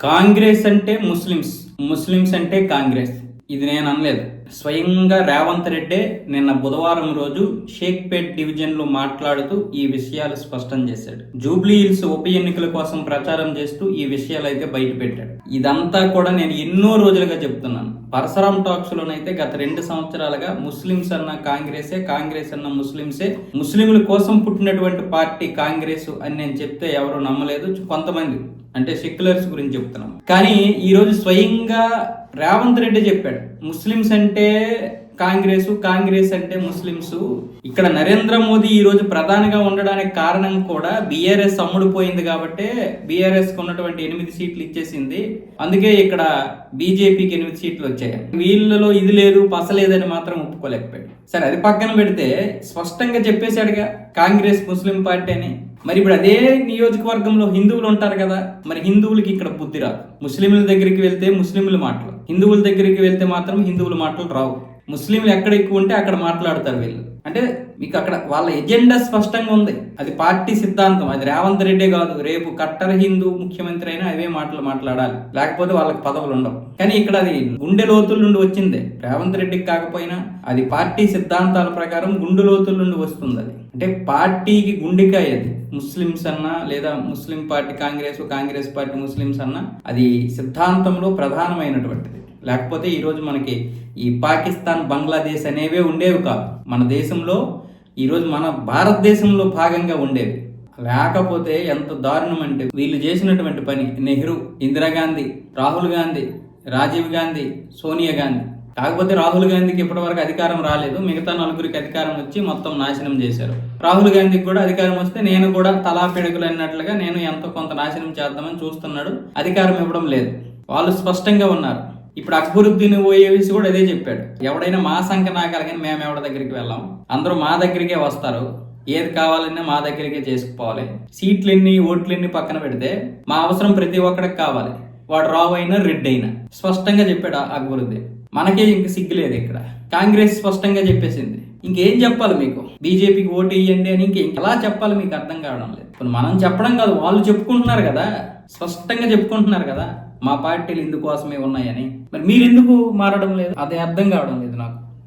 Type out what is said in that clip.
కాంగ్రెస్ అంటే Muslims. Muslims అంటే కాంగ్రెస్. ఇది నేను అనలేదు. స్వయంగా రేవంత్ రెడ్డే నిన్న బుధవారం రోజు షేక్పేట్ డివిజన్లో మాట్లాడుతూ ఈ విషయాలు స్పష్టం చేశాడు. జూబ్లీ హిల్స్ ఉప ఎన్నికల కోసం ప్రచారం చేస్తూ ఈ విషయాలు అయితే బయట పెట్టాడు ఇదంతా కూడా నేను ఎన్నో రోజులుగా చెప్తున్నాను. పరశురాం టాక్స్లోనైతే గత రెండు సంవత్సరాలుగా ముస్లిమ్స్ అన్న కాంగ్రెసే కాంగ్రెస్ అన్న ముస్లిమ్సే. ముస్లింల కోసం పుట్టినటువంటి పార్టీ కాంగ్రెస్ అని నేను చెప్తే ఎవరు నమ్మలేదు. కొంతమంది అంటే సెక్యులర్స్ గురించి చెప్తున్నాం. కానీ ఈరోజు స్వయంగా రేవంత్ రెడ్డి చెప్పాడు ముస్లిమ్స్ అంటే కాంగ్రెస్ కాంగ్రెస్ అంటే ముస్లిమ్స్. ఇక్కడ నరేంద్ర మోదీ ఈరోజు ప్రధానిగా ఉండడానికి కారణం కూడా బీఆర్ఎస్ అమ్ముడుపోయింది కాబట్టి బీఆర్ఎస్ ఉన్నటువంటి ఎనిమిది సీట్లు ఇచ్చేసింది. అందుకే ఇక్కడ బీజేపీకి ఎనిమిది సీట్లు వచ్చాయి. వీళ్ళలో ఇది లేదు పసలేదని మాత్రం ఒప్పుకోలేకపోయాడు. సరే అది పక్కన పెడితే స్పష్టంగా చెప్పేశాడుగా కాంగ్రెస్ ముస్లిం పార్టీ అని. మరి ఇప్పుడు అదే నియోజకవర్గంలో హిందువులు ఉంటారు కదా మరి హిందువులకి ఇక్కడ బుద్ధి రాదు. ముస్లింల దగ్గరికి వెళ్తే ముస్లింల మాటలు. హిందువుల దగ్గరికి వెళ్తే మాత్రం హిందువుల మాటలు రావు. ముస్లింలు ఎక్కడ ఎక్కువ ఉంటే అక్కడ మాట్లాడతారు వీళ్ళు. అంటే మీకు అక్కడ వాళ్ళ ఎజెండా స్పష్టంగా ఉంది. అది పార్టీ సిద్ధాంతం. అది రేవంత్ రెడ్డి కాదు. రేపు కట్టర్ హిందూ ముఖ్యమంత్రి అయినా అవే మాటలు మాట్లాడాలి. లేకపోతే వాళ్ళకి పదవులు ఉండవు. కానీ ఇక్కడ అది గుండె లోతుల నుండి వచ్చింది. రేవంత్ రెడ్డికి కాకపోయినా అది పార్టీ సిద్ధాంతాల ప్రకారం గుండె లోతుల నుండి వస్తుంది అది. అంటే పార్టీకి గుండెకాయ అది. ముస్లిమ్స్ అన్నా లేదా Muslim party Congress Congress party Muslims అన్నా అది సిద్ధాంతంలో ప్రధానమైనటువంటిది. లేకపోతే ఈరోజు మనకి ఈ పాకిస్తాన్ బంగ్లాదేశ్ అనేవే ఉండేవి కాదు. మన దేశంలో ఈరోజు మన భారతదేశంలో భాగంగా ఉండేవి లేకపోతే ఎంత దారుణం అంటే వీళ్ళు చేసినటువంటి పని నెహ్రూ ఇందిరాగాంధీ రాహుల్ గాంధీ రాజీవ్ గాంధీ సోనియా గాంధీ. కాకపోతే రాహుల్ గాంధీకి ఇప్పటివరకు అధికారం రాలేదు. మిగతా నలుగురికి అధికారం వచ్చి మొత్తం నాశనం చేశారు. రాహుల్ గాంధీకి కూడా అధికారం వస్తే నేను కూడా తలా పిడుగులు అన్నట్లుగా నేను ఎంతో కొంత నాశనం చేద్దామని చూస్తున్నాడు. అధికారం ఇవ్వడం లేదు. వాళ్ళు స్పష్టంగా ఉన్నారు. ఇప్పుడు అక్బరుద్దీన్ ఓయేసి కూడా అదే చెప్పాడు. ఎవడైనా మా సంఖ్య నాకాలి కానీ మేము ఎవరి దగ్గరికి వెళ్ళాం? అందరూ మా దగ్గరికే వస్తారు. ఏది కావాలన్నా మా దగ్గరికే చేసుకుపోవాలి. సీట్లు ఎన్ని ఓట్లు ఎన్ని పక్కన పెడితే మా అవసరం ప్రతి ఒక్కడికి కావాలి. వాడు రావు అయినా రెడ్ అయినా. స్పష్టంగా చెప్పాడు అక్బరుద్దీన్. మనకే ఇంక సిగ్గులేదు ఇక్కడ. కాంగ్రెస్ స్పష్టంగా చెప్పేసింది. ఇంకేం చెప్పాలి మీకు? బీజేపీకి ఓటు వేయండి అని ఇంక ఎలా చెప్పాలి మీకు అర్థం కావడం లేదు. ఇప్పుడు మనం చెప్పడం కాదు వాళ్ళు చెప్పుకుంటున్నారు కదా. స్పష్టంగా చెప్పుకుంటున్నారు కదా. మా పార్టీలు ఇందుకోసమే ఉన్నాయని. మరి మీరు ఎందుకు మారడం లేదు? అదే అర్థం కావడం లేదు నాకు.